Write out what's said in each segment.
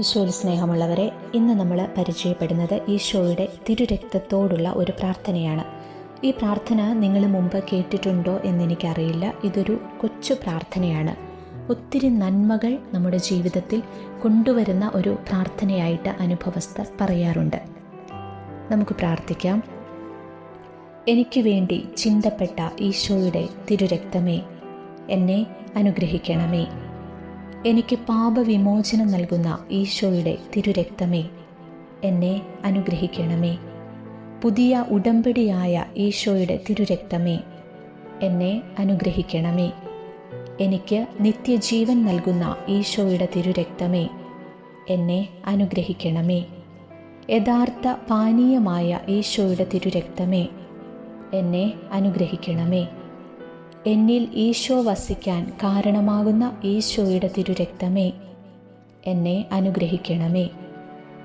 ഈശോയിൽ സ്നേഹമുള്ളവരെ ഇന്ന് നമ്മൾ പരിചയപ്പെടുന്നത് ഈശോയുടെ തിരുരക്തത്തോടുള്ള ഒരു പ്രാർത്ഥനയാണ്. ഈ പ്രാർത്ഥന നിങ്ങൾ മുമ്പ് കേട്ടിട്ടുണ്ടോ എന്നെനിക്കറിയില്ല. ഇതൊരു കൊച്ചു പ്രാർത്ഥനയാണ്. ഒത്തിരി നന്മകൾ നമ്മുടെ ജീവിതത്തിൽ കൊണ്ടുവരുന്ന ഒരു പ്രാർത്ഥനയായിട്ട് അനുഭവസ്ഥർ പറയാറുണ്ട്. നമുക്ക് പ്രാർത്ഥിക്കാം. എനിക്ക് വേണ്ടി ചിന്തപ്പെട്ട ഈശോയുടെ തിരുരക്തമേ എന്നെ അനുഗ്രഹിക്കണമേ. എനിക്ക് പാപവിമോചനം നൽകുന്ന ഈശോയുടെ തിരുരക്തമേ എന്നെ അനുഗ്രഹിക്കണമേ. പുതിയ ഉടമ്പടിയായ ഈശോയുടെ തിരുരക്തമേ എന്നെ അനുഗ്രഹിക്കണമേ. എനിക്ക് നിത്യജീവൻ നൽകുന്ന ഈശോയുടെ തിരുരക്തമേ എന്നെ അനുഗ്രഹിക്കണമേ. യഥാർത്ഥ പാനീയമായ ഈശോയുടെ തിരുരക്തമേ എന്നെ അനുഗ്രഹിക്കണമേ. എന്നിൽ ഈശോ വസിക്കാൻ കാരണമാകുന്ന ഈശോയുടെ തിരുരക്തമേ. എന്നെ അനുഗ്രഹിക്കണമേ.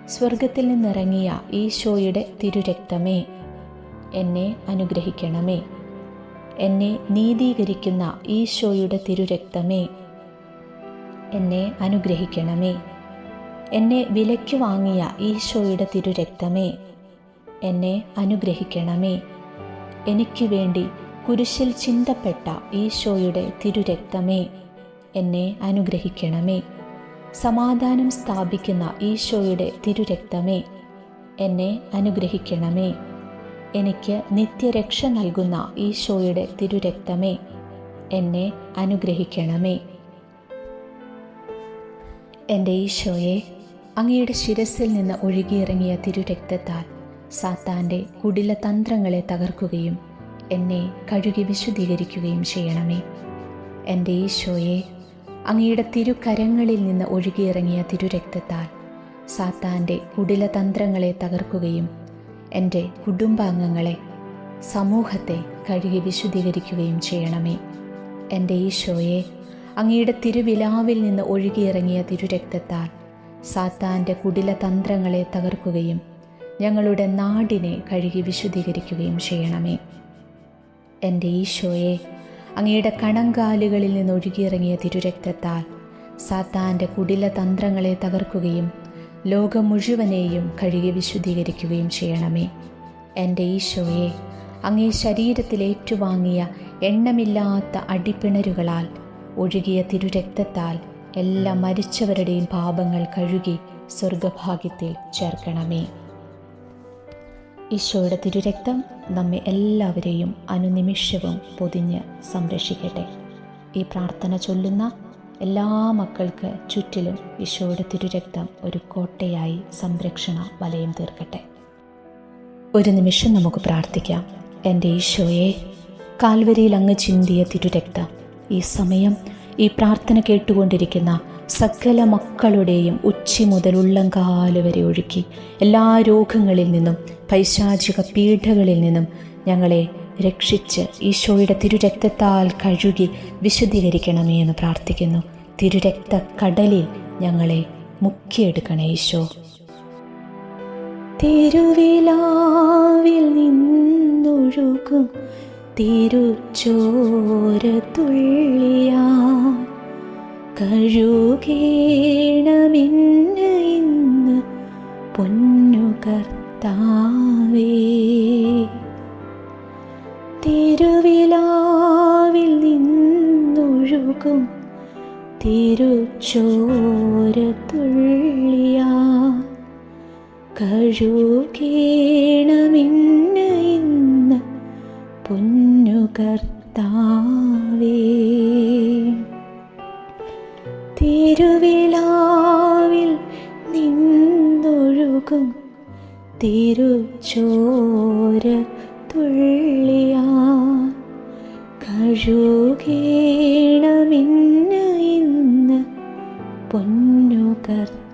സ്വർഗത്തിൽ നിന്നിറങ്ങിയ ഈശോയുടെ തിരുരക്തമേ. എന്നെ അനുഗ്രഹിക്കണമേ. എന്നെ നീതീകരിക്കുന്ന ഈശോയുടെ തിരുരക്തമേ. എന്നെ അനുഗ്രഹിക്കണമേ. എന്നെ വിലയ്ക്ക് വാങ്ങിയ ഈശോയുടെ തിരുരക്തമേ. എന്നെ അനുഗ്രഹിക്കണമേ. എനിക്ക് വേണ്ടി കുരിശിൽ ചിന്തപ്പെട്ട ഈശോയുടെ തിരുരക്തമേ എന്നെ അനുഗ്രഹിക്കണമേ. സമാധാനം സ്ഥാപിക്കുന്ന ഈശോയുടെ തിരുരക്തമേ എന്നെ അനുഗ്രഹിക്കണമേ. എനിക്ക് നിത്യരക്ഷ നൽകുന്ന ഈശോയുടെ തിരുരക്തമേ എന്നെ അനുഗ്രഹിക്കണമേ. എന്റെ ഈശോയെ അങ്ങയുടെ ശിരസിൽ നിന്ന് ഒഴുകിയിറങ്ങിയ തിരുരക്തത്താൽ സാത്താന്റെ കുടില തന്ത്രങ്ങളെ തകർക്കുകയും എന്നെ കഴുകി വിശുദ്ധീകരിക്കുകയും ചെയ്യണമേ. എന്റെ ഈശോയെ അങ്ങയുടെ തിരുക്കരങ്ങളിൽ നിന്ന് ഒഴുകിയിറങ്ങിയ തിരുരക്തത്താൽ സാത്താന്റെ കുടിലതന്ത്രങ്ങളെ തകർക്കുകയും എന്റെ കുടുംബാംഗങ്ങളെ സമൂഹത്തെ കഴുകി വിശുദ്ധീകരിക്കുകയും ചെയ്യണമേ. എന്റെ ഈശോയെ അങ്ങയുടെ തിരുവിലാവിൽ നിന്ന് ഒഴുകിയിറങ്ങിയ തിരുരക്തത്താൽ സാത്താന്റെ കുടിലതന്ത്രങ്ങളെ തകർക്കുകയും ഞങ്ങളുടെ നാടിനെ കഴുകി വിശുദ്ധീകരിക്കുകയും ചെയ്യണമേ. എന്റെ ഈശോയെ അങ്ങയുടെ കണങ്കാലുകളിൽ നിന്ന് ഒഴുകിയിറങ്ങിയ തിരുരക്തത്താൽ സാത്താന്റെ കുടില തന്ത്രങ്ങളെ തകർക്കുകയും ലോകം മുഴുവനെയും കഴുകി വിശുദ്ധീകരിക്കുകയും ചെയ്യണമേ. എന്റെ ഈശോയെ അങ്ങേ ശരീരത്തിൽ ഏറ്റുവാങ്ങിയ എണ്ണമില്ലാത്ത അടിപ്പിണരുകളാൽ ഒഴുകിയ തിരുരക്തത്താൽ എല്ലാ മരിച്ചവരുടെയും പാപങ്ങൾ കഴുകി സ്വർഗഭാഗ്യത്തിൽ ചേർക്കണമേ. ഈശോയുടെ തിരുരക്തം നമ്മെ എല്ലാവരെയും അനുനിമിഷവും പൊതിഞ്ഞ് സംരക്ഷിക്കട്ടെ. ഈ പ്രാർത്ഥന ചൊല്ലുന്ന എല്ലാ മക്കൾക്ക് ചുറ്റിലും ഈശോയുടെ തിരുരക്തം ഒരു കോട്ടയായി സംരക്ഷണ വലയം തീർക്കട്ടെ. ഒരു നിമിഷം നമുക്ക് പ്രാർത്ഥിക്കാം. എന്റെ ഈശോയെ കാൽവരിയിൽ അങ്ങ് ചിന്തിയ തിരുരക്തം ഈ സമയം ഈ പ്രാർത്ഥന കേട്ടുകൊണ്ടിരിക്കുന്ന സകല മക്കളുടെയും ഉച്ചി മുതൽ ഉള്ളംകാൽ വരെ ഒഴുക്കി എല്ലാ രോഗങ്ങളിൽ നിന്നും പൈശാചിക പീഠകളിൽ നിന്നും ഞങ്ങളെ രക്ഷിച്ച് ഈശോയുടെ തിരുരക്തത്താൽ കഴുകി വിശുദ്ധീകരിക്കണമേ എന്ന് പ്രാർത്ഥിക്കുന്നു. തിരുരക്ത കടലിൽ ഞങ്ങളെ മുക്കിയെടുക്കണേ ഈശോ. തിരുവിലാവിൽ നിന്നൊഴുകും തിരുച്ചോര തുള്ളിയാ. കഴുകേണമെന്ന് ഇന്ന് പൊന്നു കർത്താവേ. തിരുവിലാവിൽ നിന്നൊഴുകും തിരുച്ചോര തുള്ളിയാ. കഴുകേണമെന്ന് തിരുവിലാവിൽ നിന്നൊഴുകും തിരുച്ചോര തുള്ളിയാ. കഴുകേണമെന്ന് ഇന്ന് പൊന്നു കർത്താവേ